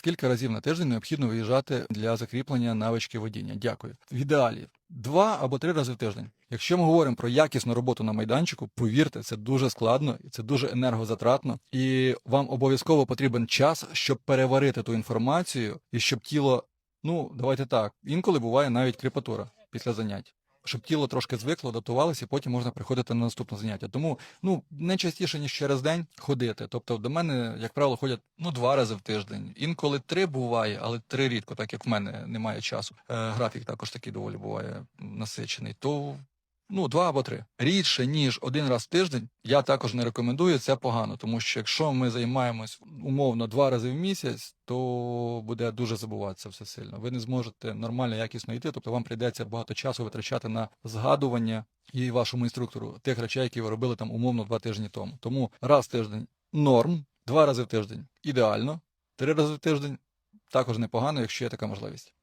Скільки разів на тиждень необхідно виїжджати для закріплення навички водіння? Дякую. В ідеалі два або три рази в тиждень. Якщо ми говоримо про якісну роботу на майданчику, повірте, це дуже складно і це дуже енергозатратно, і вам обов'язково потрібен час, щоб переварити ту інформацію, і щоб тіло, ну давайте так, інколи буває навіть кріпатура після занять. Щоб тіло трошки звикло, адаптувалося, і потім можна приходити на наступне заняття. Тому ну не частіше ніж через день ходити. Тобто до мене, як правило, ходять ну два рази в тиждень. Інколи три буває, але три рідко, так як в мене немає часу. Е, графік також такий доволі буває насичений. То ну два або три. Рідше ніж один раз в тиждень. Я також не рекомендую. Це погано, тому що якщо ми займаємось умовно два рази в місяць, то буде дуже забуватися все сильно. Ви не зможете нормально якісно йти, тобто вам прийдеться багато часу витрачати на згадування і вашому інструктору тих речей, які ви робили там умовно два тижні тому. Тому раз в тиждень норм, два рази в тиждень ідеально, три рази в тиждень також непогано, якщо є така можливість.